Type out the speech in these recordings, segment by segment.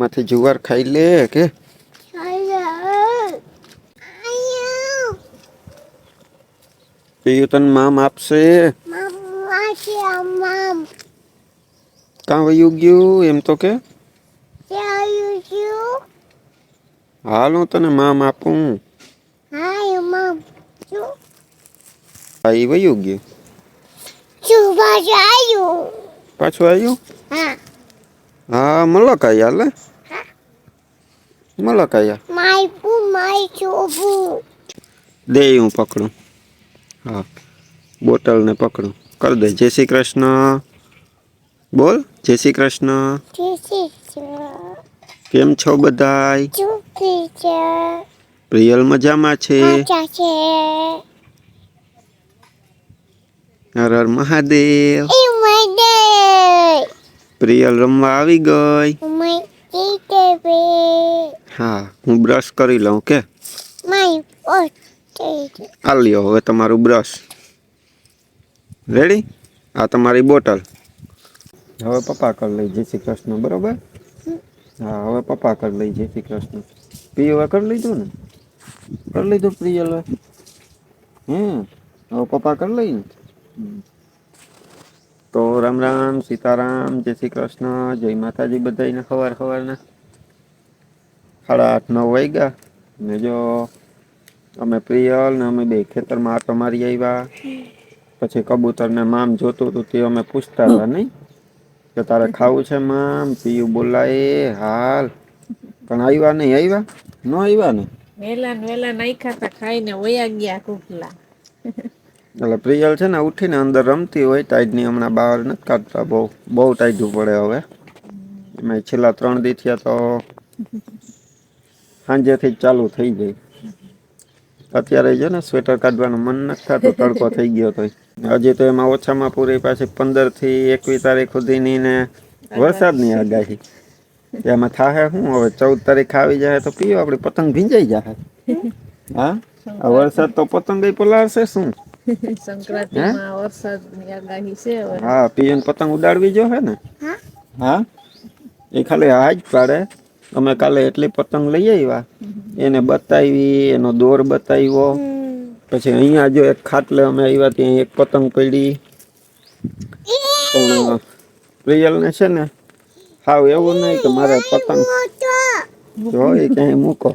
માંથી જુવાર ખાઈ લે કે? પીયું તને મામ આપશે. કાં વયું ગયું એમ તો કે? હાલ હું તને મામ આપું. હા એ વયું ગયું. પાછું આવ્યું? હા. મલકાઈ હાલે. મલકાઈ દે હું પકડું. હા બોટલને પકડું. કર દે. જય શ્રી કૃષ્ણ. બોલ જય શ્રી કૃષ્ણ. કેમ છો બધાય? પ્રિયલ મજામાં છે? હર હર મહાદેવ. પ્રિયલ રમવા આવી ગઈ. હા હું બ્રશ કરી લઉં કે? આ લ્યો હવે તમારું બ્રશ રેડી આ તમારી બોટલ. હવે પપ્પા કરી લઈ જય શ્રી કૃષ્ણ બરોબર? હા હવે પપ્પા કરી લઈ જય શ્રી કૃષ્ણ. પ્રિય હવે કરી લીધું ને? કરી લીધું પ્રિયલ હવે હમ હવે પપ્પા કરી લઈ ને. તો રામ રામ, સીતારામ, જય શ્રી કૃષ્ણ, જય માતાજી બધાને સવાર સવારના સાડા આઠ, નવ વાગ્યા. ને જો અમે પ્રિયલ ને અમે બે ખેતરમાં આટો મારી આવ્યા. પછી કબૂતરને મામ જોતું હતું તે અમે પૂછતા હતા, નહીં? કે તારે ખાવું છે મામ? પીયું બોલાય, હાલ. પણ આવ્યા નહીં, આવ્યા? ન આવ્યા ને? વેલા વેલા નાખ્યા તા, ખાઈને વયા ગયા કુકલા. એટલે પ્રિયલ છે ને ઉઠીને અંદર રમતી હોય, ટાઈડની હમણાં બહાર નથી કાઢતા, બહુ બહુ ટાઈડું પડે હવે. એમાં છેલ્લા ત્રણ દી તો સાંજેથી ચાલુ થઈ જાય અત્યારે છે ને સ્વેટર કાઢવાનું મન નથી થતું, તડકો થઈ ગયો તો હજી તો એમાં ઓછામાં પૂરી પાછી પંદરથી એકવીસ તારીખ સુધીની ને વરસાદની આગાહી. એમાં થાહે શું હવે ચૌદ તારીખ આવી જાય તો પીઓ, આપણી પતંગ ભીંજાઈ જાય હા? વરસાદ તો પતંગ પલાળશે શું? સંક્રાંતિમાં વરસાદ આગાહી છે હવે. હા પિયન પતંગ ઉડાડવી જો હે ને. હા? એ ખાલી હાજ જ પાડે. અમે કાલે એટલી પતંગ લઈ આવ્યા. એને બતાવી એનો દોર બતાવ્યો. પછી અહીંયા જો એક ખાટલે અમે આવ્યા ત્યાં એક પતંગ પડી. પણ પ્રિયલ ને છે ને હાવ એવું નહીં કે મારે પતંગ જો એ ક્યાંય મૂકો.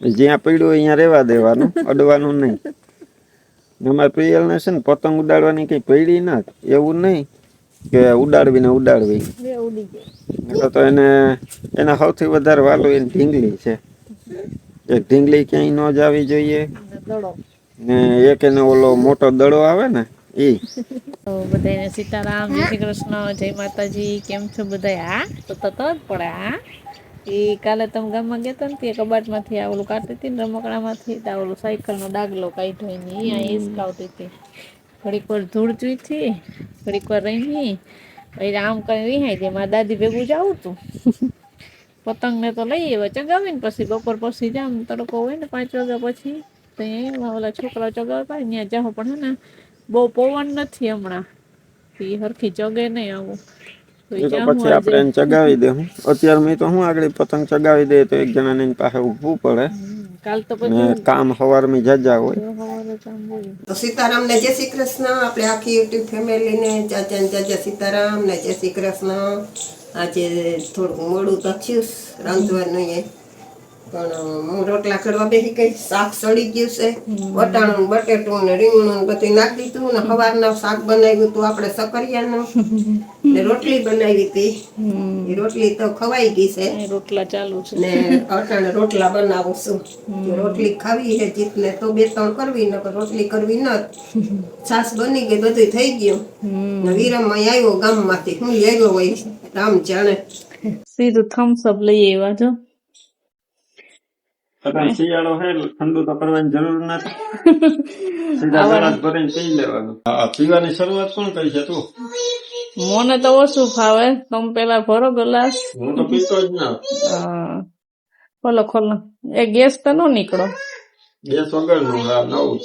જ્યાં પડ્યું હોય અહીંયા રહેવા દેવાનું અડવાનું નહીં. અમારે પ્રિયલને છે ને પતંગ ઉડાડવાની કઈ પડી ના એવું નહીં કે ઉડાડવી ને ઉડાડવી. એટલે તો એને એના સૌથી વધારે વાલું એની ઢીંગલી છે. એક ઢીંગલી ક્યાંય ન જાવી જોઈએ. ને એક એને ઓલો મોટો દડો આવે ને એ બધાને સીતારામ જય શ્રી કૃષ્ણ જય માતાજી કેમ છો બધા હા? તો તત પડે હા? એ કાલે તમે ગામમાં ગયા હતા ને તે કબાટમાંથી આ ઓલું કાઢતી હતી ને રમકડામાંથી, તો ઓલું સાયકલનો ડાગલો કાઢ્યો ને આ હિસકાવતી હતી. ઘડીક વાર ધૂળ ચૂઈથી ઘડીક વાર રહી પછી આમ કરીને વિહાઈ દે મારા દાદી ભેગું આવું તું પતંગને તો લઈ આવ્યા. ચગાવીને પછી બપોર પછી જામ તડકો હોય ને પાંચ વાગ્યા પછી, તો એમાં ઓલા છોકરા ચગાવતા હોય ત્યાં જાઓ પણ હે ને, બહુ પવન નથી હમણાં. એ હરખી ચગે નહીં આવું. પછી આપણે એને ચગાવી દે હું અત્યારે મેં તો હું આગળ પતંગ ચગાવી દે તો એક જણાને એની પાસે ઊભવું પડે. હમ, કાલ તો ને પછી કામ સવારમાં જજા હોય. તો સીતારામ ને જય શ્રી કૃષ્ણ. આપણે આખી યુટ્યુબ ફેમિલીને ચાચા ને ચાચા સીતારામ ને જય શ્રી કૃષ્ણ. આજે થોડુંક મોડું તો થયું રાંધવાનું પણ હું રોટલા કરવા બેસી ગઈ શાક સડી ગયું છે. વટાણું બટેટું ને રીંગણું બધું નાખી દીધું ને સવારના શાક બનાવ્યું હતું આપણે સકરિયાનું. ને રોટલી બનાવી હતી. રોટલી તો ખવાઈ ગઈ છે. રોટલા ચાલુ છે. ને અટાણે રોટલા બનાવું છું. રોટલી ખાવી છે જીતને તો બે ત્રણ કરવી ન રોટલી કરવી ન. છાસ બની ગઈ બધું થઈ ગયું. ને વિરમમાં આવ્યો ગામમાંથી. હું લેવો હોય રામ જાણે. સીધું થમ્સ અપ લઈ આવ્યા છો શિયાળો હે ઠંડુ તો કરવાની જરૂર નથી. સીધા ગ્લાસ ભરીને પી લેવાનું. હા પીવાની શરૂઆત કોણ કરી છે તું? મને તો ઓછું ફાવે. તમે પેલા ભરો ગ્લાસ. હું તો પીતો જ ના. બોલો ખોલો. એ ગેસ તો નો નીકળો. ગેસ વગરનું નવું.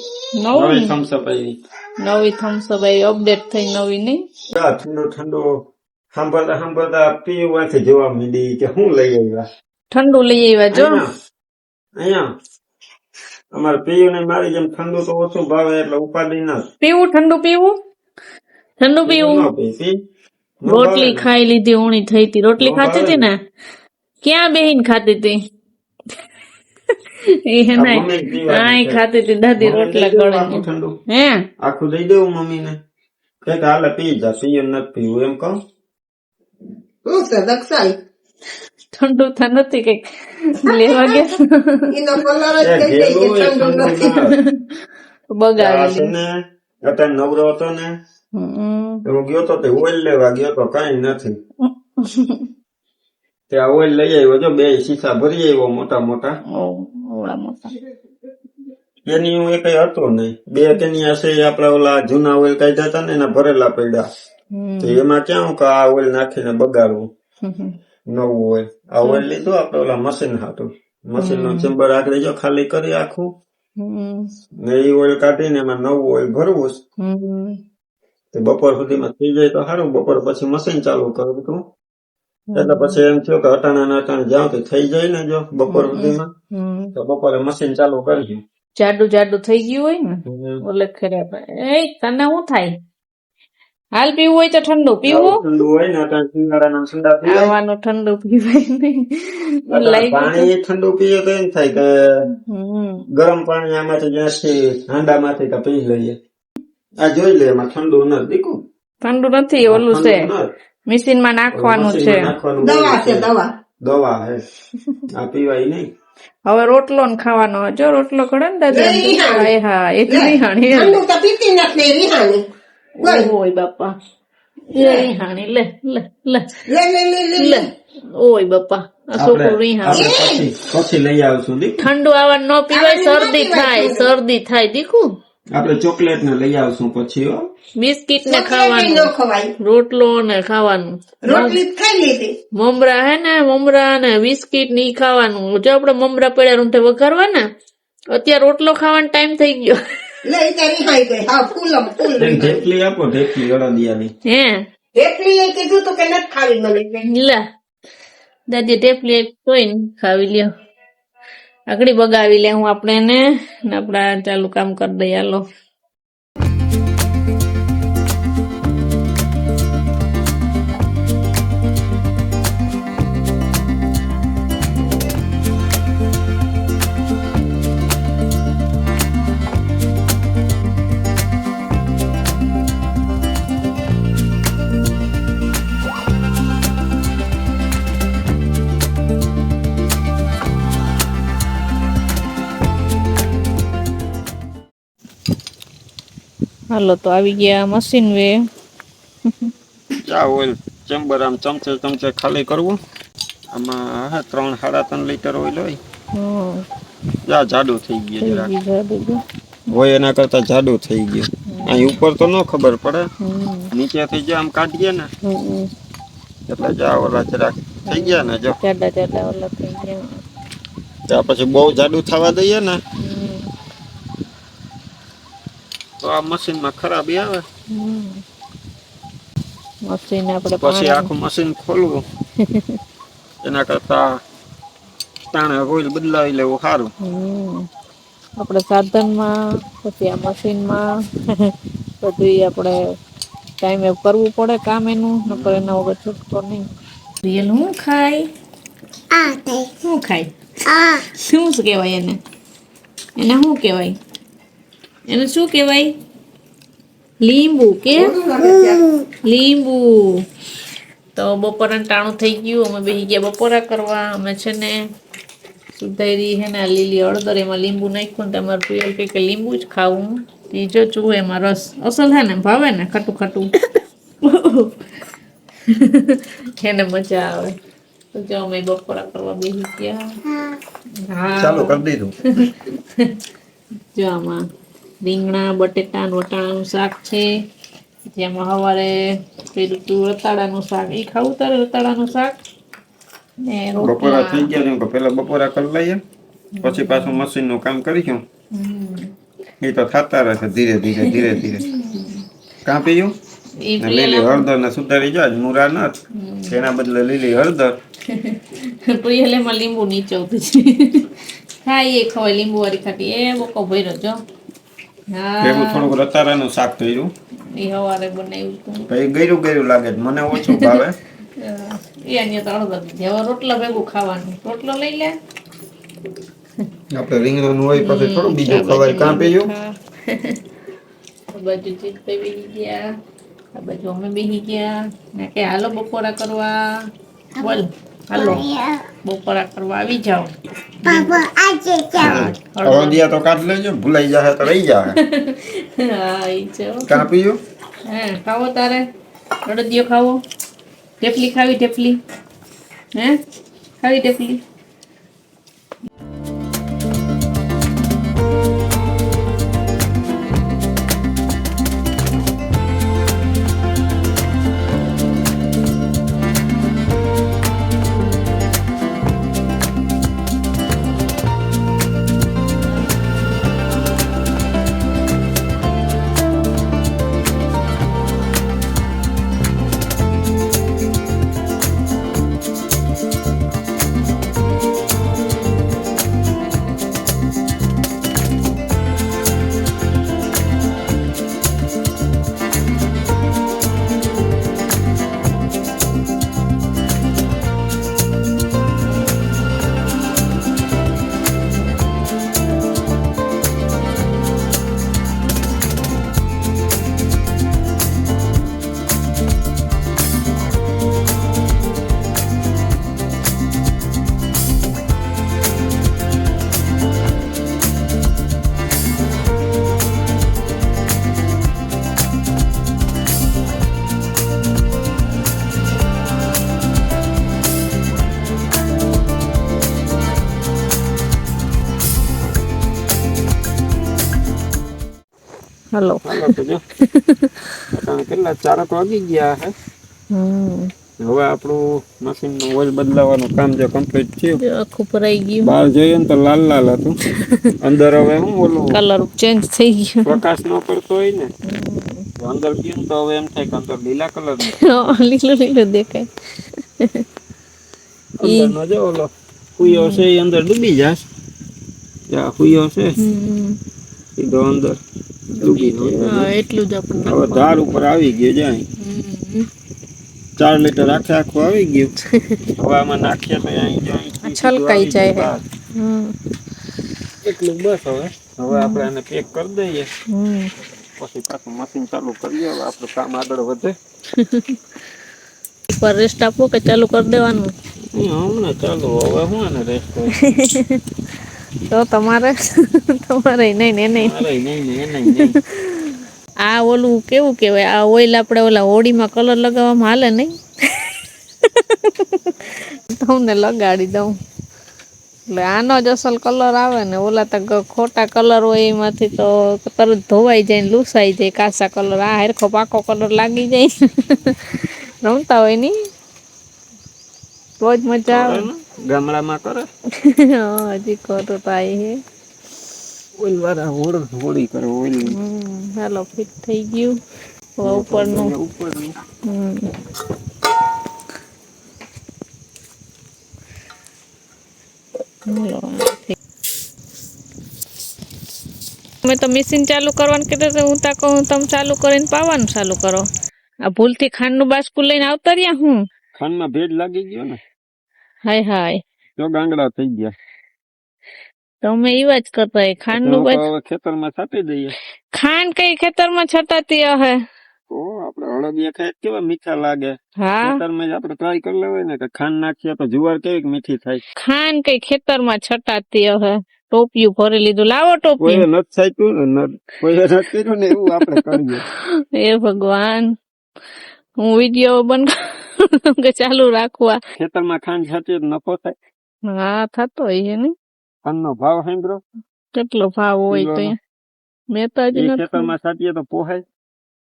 નવું? થમ્સઅપ આવી. નવી થમ્સ અપ આવી. અપડેટ થઈ નવી નહીં? ઠંડો ઠંડો સાંભળતા સાંભળતા પીવાથી જોવા મીડી કે હું લઈ આવ્યા? ઠંડુ લઈ આવ્યા જો. અહીંયા. અમારે પીયું ને મારી જેમ ઠંડુ તો ઓછું ભાવે એટલે ઉપાડી ના પીવું? ઠંડુ પીવું? ઠંડુ પીવું? ન. રોટલી ખાઈ લીધી ઊણી થઈ હતી. રોટલી ખાતી હતી ને? ક્યાં બેહીન ખાતી હતી? એ હે આ ને મમ્મીને પીવાની આય ખાતી હતી દાદી રોટલા ગળે ઠંડુ. હે? આખું દઈ દેવું મમ્મીને. કે હાલે પી જા પીયું નથી પીવું. એમ કહું. હું છે દક્ષાઈ ઠંડુ તો નથી કંઈક લેવા ગયા એ એ અત્યારે નવરો હતો ને હું ગયો તો તે ઓઇલ લેવા ગયો તો કઈ નથી. તે આ ઓઇલ લઈ આવ્યો જો બે શીશા ભરી આવ્યો મોટા મોટા. મોટા. એની હું એક હતો નહીં. બે તેની હશે આપડા ઓલા જૂના ઓઇલ કાઢ્યા હતા ને એના ભરેલા પડ્યા. તો એમાં ક્યાં હું કે આ ઓઇલ નાખીને બગાડવું. નવું ઓઇલ. આ ઓઇલ લીધું આપડે ઓલા મશીન હતું મશીન નો ચેમ્બર આગળ જો ખાલી કરી આખું ને એ ઓઇલ કાઢીને એમાં નવું ઓઇલ ભરવું છે. તે બપોર સુધીમાં થઈ જાય તો સારું બપોર પછી મશીન ચાલુ કરું તું એટલે પછી એમ થયું કે અટાણા ને અટાણે જાઉં તો થઈ જાય ને જો બપોર સુધીમાં. તો બપોરે મશીન ચાલુ કરજો જાડું જાડુ થઈ ગયું હોય ને ઓલે ખરે એ તને શું થાય હાલ પીવું હોય તો ઠંડુ પીવું? ઠંડુ હોય ને અટાણે શિંગાડાના ઠંડા પીવાય આવાનું ઠંડુ પીવાય નહીં. પાણી ઠંડુ પીએ તો એમ થાય કે ગરમ પાણી આમાંથી જ્યાંથી હાંડામાંથી કે પી લઈએ. આ જોઈ લે એમાં ઠંડુ નથી દીકુ. ઠંડુ નથી ઓલું છે. મશીનમાં નાખવાનું છે. દવા છે દવા. દવા હે આ પીવાય નહીં. હવે રોટલો ને ખાવાનો. જો રોટલો ખડે ને દાદા હા એ હા રીહાણી ઠંડુ તો પીતી નથી બોલ. ઓય બાપા એ હાણી લે લે લે લે લે લે લે ઓય બાપા પછી લઈ આવશું ઠંડુ આવા ન પીવાય શરદી થાય શરદી થાય દીકું આપણે ચોકલેટ ને લઈ આવશું પછી બિસ્કીટ ને ખાવાનું રોટલો ને ખાવાનું મમરા હે ને મમરા ને બિસ્કીટની ખાવાનું જો આપડે મમરા પડ્યા રોઠ વઘારવા ને અત્યારે રોટલો ખાવાનો ટાઈમ થઈ ગયો લે તારી હાઈ ગઈ. હા ફૂલમ ફૂલ ઢેકલી આપો ઢેકલી અડદિયાની હે? ઢેકલી એ કીધું તો કે નથી ખાવી. મને લે. દાદી ટેપલી કોઈ ખાવી. લ્યો. આગળ બગાવી લે હું આપણે ને આપણા આપડા ચાલુ કામ કરી દઈએ હાલો. હાલો તો આવી ગયા મશીન વે ઓઇલ ચેમ્બર આમ ચમચે ચમચે ખાલી કરવું. આમાં હા ત્રણ સાડા ત્રણ લીટર ઓઇલ હોય. જા જાડું થઈ ગયું જાડું. હોય એના કરતા જાડું થઈ ગયું. અહીં ઉપર તો ન ખબર પડે. નીચેથી જે આમ કાઢીએ ને. એટલે જા ઓલા જરાક થઈ ગયા ને જો. જાડા જાડા ઓલા થઈ ગયા. ત્યાં પછી બહુ જાડું થવા દઈએ ને તો આ મશીનમાં ખરાબી આવે. મશીન આપણે પછી આખું મશીન ખોલવું. એના કરતા તાણે ઓઇલ બદલાવી લેવું સારું. આપણે સાધનમાં પછી આ મશીનમાં બધું આપણે ટાઈમે કરવું પડે કામ એનું નકર એના વગર છૂટતો નહીં. રિયલ શું ખાય શું ખાય શું કહેવાય એને? એને શું કહેવાય? એને શું કહેવાય? લીંબુ કે? લીંબુ. તો બપોરા ટાણું થઈ ગયું. અમે બેસી ગયા બપોરા કરવા. અમે છે ને સુધારી છે ને આ લીલી હળદર એમાં લીંબુ નાખ્યું ને તમારે પ્રિયલ કહે કે લીંબુ જ ખાવું. એ જો ચૂહે એમાં રસ. અસલ છે ને ભાવે ને ખાટું ખાટું. એને મજા આવે. તો જો અમે બપોરા કરવા બેસી ગયા. હા. ચાલુ કરી દીધું. જો આમાં રીંગણા બટેટા ને વટાણાનું શાક છે. જેમાં સવારે પેલું તું રતાળાનું શાક એ ખાવું તારે રતાળાનું શાક? ને બપોરા થઈ ગયા ને પેલા બપોરા કરી લઈએ પછી પાછું મશીનનું કામ કરીશું. એ તો થતા રહેશે ધીરે ધીરે ધીરે ધીરે. કાં પીયું? લીલી હળદર ને સુધારી જાય મુરા નથ તેના બદલે લીલી હળદર. પ્રિયલેમાં લીંબુ નીચવતું છે હા એ ખવાય લીંબુ વાળી ખાટી. એ બોકો ભર્યો જો ભેગું થોડુંક રતારાનું શાક કર્યું. એ હવારે બનાવ્યું પછી ગયરું ગયરું લાગે મને ઓછું ભાવે. એ અહીંયા તો અડધો દીધી હવે રોટલા ભેગું ખાવાનું. રોટલો લઈ લે. આપણે રીંગણાનું હોય પછી થોડું બીજું ખવાય. કાં પીયું? આ બાજુ જીતભાઈ બેસી ગયા. આ બાજુ અમે બેસી ગયા. ને કે હાલો બપોરા કરવા. બોલ. હાલો. બપોરા કરવા આવી જાઓ. અળદિયા તો કાઢ લેજો ભૂલાઈ જાય તો રહી જાય હા ઈ છે હે ખાવો તારે? અડદિયો ખાવો? ઢેફલી ખાવી ઢેફલી હે? ખાવી ઢેફલી હાલો હાલો તો જો. કેટલા ચારક વાગી ગયા હે. હવે આપણું મશીનનું ઓઇલ બદલાવાનું કામ જે કમ્પ્લીટ થયું. આખું ભરાઈ ગયું. બહાર જોઈએ ને તો લાલ લાલ હતું. અંદર હવે હું ઓલું કલર ચેન્જ થઈ ગયો. પ્રકાશ ન પડતો હોય ને. અંદર ગયું તો હવે એમ થાય કે અંદર લીલા કલર લીલું લીલું દેખાય. અંદર નો જો ઓલો. હુયો છે અંદર ડૂબી જાય ત્યાં હુયો છે. સીધો અંદર. ડૂબી એટલું જ આપણને હવે ધાર ઉપર આવી ગયો જાય. ચાર લીટર આખે આખું આવી ગયું. હવે આમાં નાખીએ તો અહીં જાય છલકાઈ જાય. એટલું બસ હવે. હવે આપણે આને પેક કરી દઈએ. પછી પાછું મશીન ચાલુ કરીએ. હવે આપણું કામ આગળ વધે. ઉપર રેસ્ટ આપો કે ચાલુ કરી દેવાનું? હમ, હમણાં ચાલુ. હવે હું આને રેસ્ટ તો તમારે તમારે નહીં ને નહીં. નહીં નહીં આ ઓલું કેવું કહેવાય? આ ઓઇલ આપણે ઓલા હોળીમાં કલર લગાવવામાં હાલે નહીં? તમને લગાડી દઉં. એટલે આનો જ અસલ કલર આવે ને ઓલા તો ખોટા કલર હોય એમાંથી તો તરત ધોવાઈ જાય ને લૂસાઈ જાય કાસા કલર. આ હરખો પાકો કલર લાગી જાય. રમતા હોય ની રોજ મજા આવે કરે ને? ગામડામાં કરે હા, હજી કરો તો આઈ હે ઓઇલ વાળા હોળ હોળી કરે ઓઇલ હમ, હાલો ફિટ થઈ ગયું હવે ઉપરનું ઉપરનું હમ. હાલો, આથી. તમે તો મશીન ચાલુ કરવાનું કીધું તો હું તા કહું તમે ચાલુ કરીને પાવાનું ચાલુ કરો આ ભૂલથી ખાંડનું બાસ્કું લઈને આવતા રહ્યા હું? ખાંડમાં ભેજ લાગી ગયો ને? હાય હાય. જો ગાંગડા થઈ ગયા. તમે એવા જ કરતા હોય ખાંડનું તો બાજ હવે ખેતરમાં છાંટી દઈએ. ખાંડ કઈ ખેતરમાં છટાતી હે તો આપણે હળદિયા ખાય તો કેવા મીઠા લાગે. હા. ખેતરમાં જ આપણે ટ્રાય કરી લેવાય ને કે ખાંડ નાખીએ તો જુવાર કેવી મીઠી થાય. ખાંડ કઈ ખેતરમાં છટાતી હે ટોપિયું ભરી લીધું. લાવો કોઈએ ટોપિયું નથી છાંટ્યું ને ન- કોઈએ નથી કર્યું ને એવું આપણે કરીએ. એ ભગવાન. હું વીડિયો બંધ કે ચાલુ રાખવા. ખેતરમાં ખાંડ તો નફો થાય. હા થતો હોય ને. ખાંડનો ભાવ સાંભળો. કેટલો ભાવ હોય તો. મેં તો હજી ખેતરમાં છાંટીએ તો પોહાય.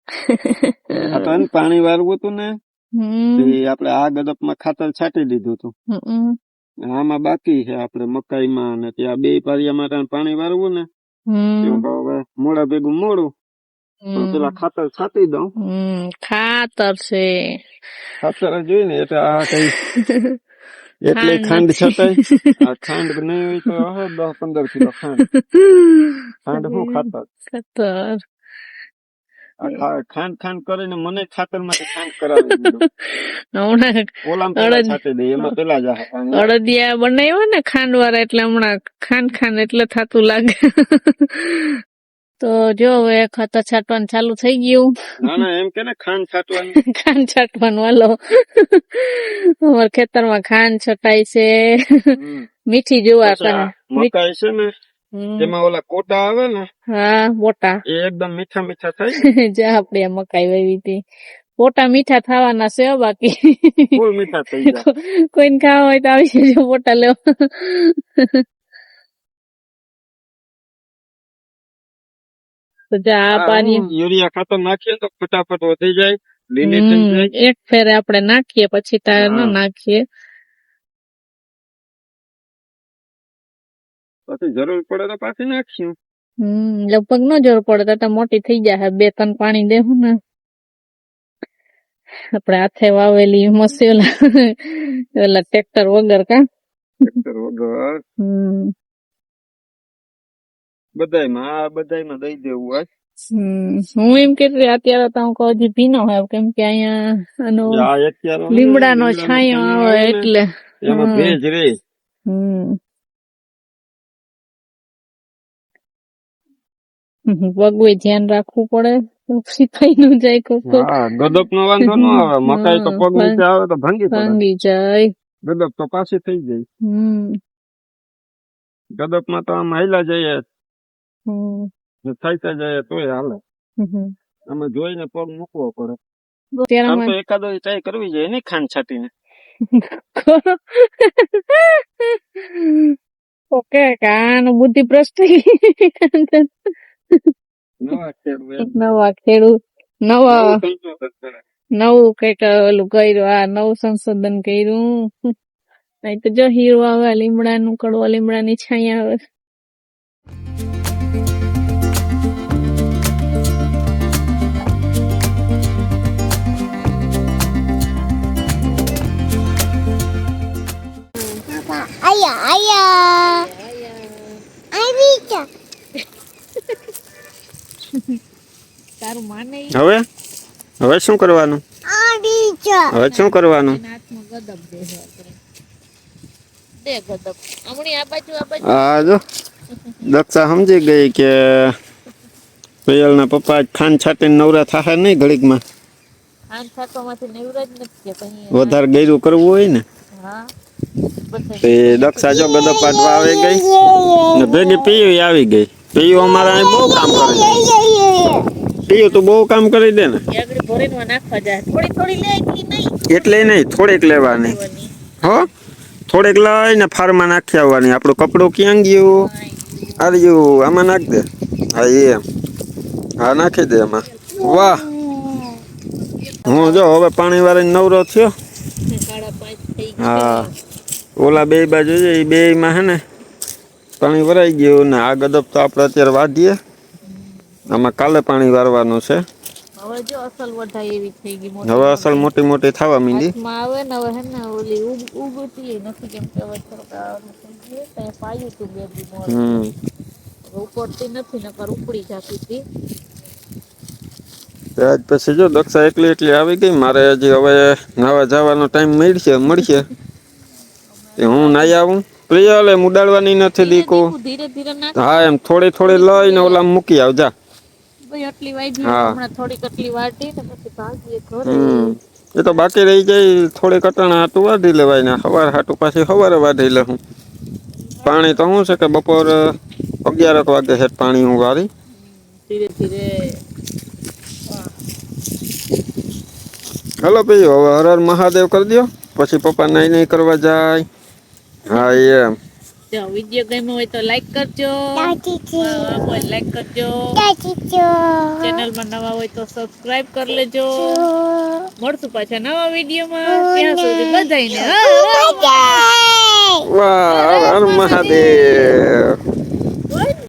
આ તો પાણી વાળવું હતું ને આપણે આ ગદપમાં ખાતર છાંટી દીધું હતું. આમાં બાકી છે આપણે મકાઈમાં અને ત્યાં બે પારિયા માટે પાણી વાળવું ને મોડા ભેગું મોડું પેલા ખાતર છાંટી દઉં. ખાતર છે. ખાતર જોઈએ જોઈ ને એટલે આ કઈ એટલે ખાંડ છટાય આ ખાંડ નહીં હોય તો દસ પંદર કિલો ખાંડ. ખાંડ શું ખાતર? ખાતર. ખાંડ ખાંડ કરીને મને ખાતરમાંથી ખાંડ કરાવી છાતી. અડદિયા બનાવ્યો ને ખાંડ વાળા એટલે હમણાં ખાંડ ખાંડ એટલે થાતું લાગે. તો જો હવે ખાતર છાંટવાનું ચાલુ થઈ ગયું. ના ના એમ કે ને ખાંડ છાંટવાની. ખાંડ છાંટવાનું હાલો. અમાર ખેતરમાં ખાંડ છટાય છે. મીઠી જોવા તને મકાઈ છે ને હમ. ઓલા કોટા આવે ને હા મોટા. એ એકદમ મીઠા મીઠા થાય. જે આપણે મકાઈ વાવી હતી. પોટા મીઠા થવાના છે બાકી. મીઠા થઈ જાય. કોઈને ખાવા હોય તો આવી જજો મોટા લેવા આ આ પાણી યુરિયા ખાતર નાખીએ તો ફટાફટ વધી જાય લીલી થઈ જાય એક ફેરે આપણે નાખીએ પછી તાર ન નાખીએ. પછી જરૂર પડે તો પાછી નાખશું. હમ લગભગ ન જરૂર પડે તો તો મોટી થઈ જાય બે ત્રણ પાણી દેવું ને. આપણે હાથે વાવેલી મસી ઓલા ઓલા ટ્રેક્ટર વગર કા. ટ્રેક્ટર વગર. હમ. બધાયમાં આ બધાયમાં દઈ દેવું હોય હું એમ કેટલી અત્યારે તો હું હજી ભીનો હોય કેમ કે અહીંયા લીમડા નો લીમડાનો છાંયો આવે એટલે. એમાં. ભેજ રે. હમ. ધ્યાન રાખવું પડે શીખાઈ ન જાય કોકો. ગદપ નો વાંધો ન આવે મકાઈ તો પગ નીચે આવે તો ભાંગી ભાંગી જાય. ગદપ તો પાછી થઈ જાય. હમ. ગદપમાં તો આમ હાઈલા જઈએ. થાઈતા જાય તોય હાલે. અમે જોઈને પગ મૂકવો પડે. આમ તો એકાદો ટ્રાય કરવી જોઈએ ને ખાંડ છાટીને. ઓકે કાન બુદ્ધિ પ્રશ્ન નવા ખેડૂત નવા નવું કંઈક ઓલું કર્યું આ નવું સંશોધન કર્યું. નહીં તો જો હીરો આવે લીમડાનું કડવા લીમડાની છાયા આવે. હવે? હવે શું કરવાનું? હવે શું કરવાનું? આ જો દક્ષા સમજી ગઈ કે પ્રિયલના પપ્પા ખાંડ છાટીને નવરા થાય નહીં ઘડીકમાં? વધારે ગયરું કરવું હોય ને? એ દક્ષા જો ગદપ પાટવા આવી ગઈ ને ભેગી પીયું આવી ગઈ. પીયું અમારા અહીં બહુ કામ કરે પીયું તો બહુ કામ કરી દે ને. એ એટલે નહીં થોડીક લેવાની. હો? થોડીક લઈને ફાર્મમાં નાખી આવવાની. આપણું કપડું ક્યાં ગયું? આર્યું આમાં નાખ દે. હા એમ. હા નાખી દે એમાં. વાહ. હું જો હવે પાણી વાળી નવરો થયો. હા. ઓલા બે બાજુ એ બે માં હે ને પાણી ભરાઈ ગયું ને આ ગદબ તો આપણે અત્યારે વાઢીએ. આમાં કાલે પાણી વારવાનું છે. હવે જો અસલ વઢાઈ એવી થઈ ગઈ મોટી હવે અસલ મોટી મોટી થવા મીંડી. હાથમાં આવે ને હવે હે ને ઓલી ઉગતી નથી કેમ કે હવે થોડોક આ ઓલું થઈ ગયું ત્યાં પાયું તું બે મોર હમ. ઉપડતી નથી નકર ઉપડી જતી હતી. આજ પછી જો દક્ષા એકલી એકલી આવી ગઈ મારે હજી હવે નાવા જવાનો ટાઈમ મળશે મળશે. હું નાઈ આવું. પ્રિય લે ઉડાડવાની નથી દીકુ. હા એમ થોડી થોડી લઈને ઓલા મૂકી આવજા. ભાઈ આટલી વાઢી હમણાં થોડીક આટલી વાટી ને પછી ભાગીએ ઘરે. એ તો બાકી રહી જાય થોડી કટાણા હાટું વાઢી લેવાય ને સવાર હાટું પાછી સવારે વાઢી લઉં પાણી તો શું છે કે બપોર અગિયારક વાગે છે પાણી હું વારી. ધીરે ધીરે. હલો ભાઈ હવે હર હર મહાદેવ કરી દો પછી પપ્પા નાઈ નહીં કરવા જાય. હા એમ. જો વીડિયો ગમ્યો હોય તો લાઈક કરજો. લાઈક કરજો. ચેનલમાં નવા હોય તો સબસ્ક્રાઇબ કરી લેજો. મળશું પાછા નવા વિડીયોમાં. ત્યાં સુધી બધાને મહાદેવ.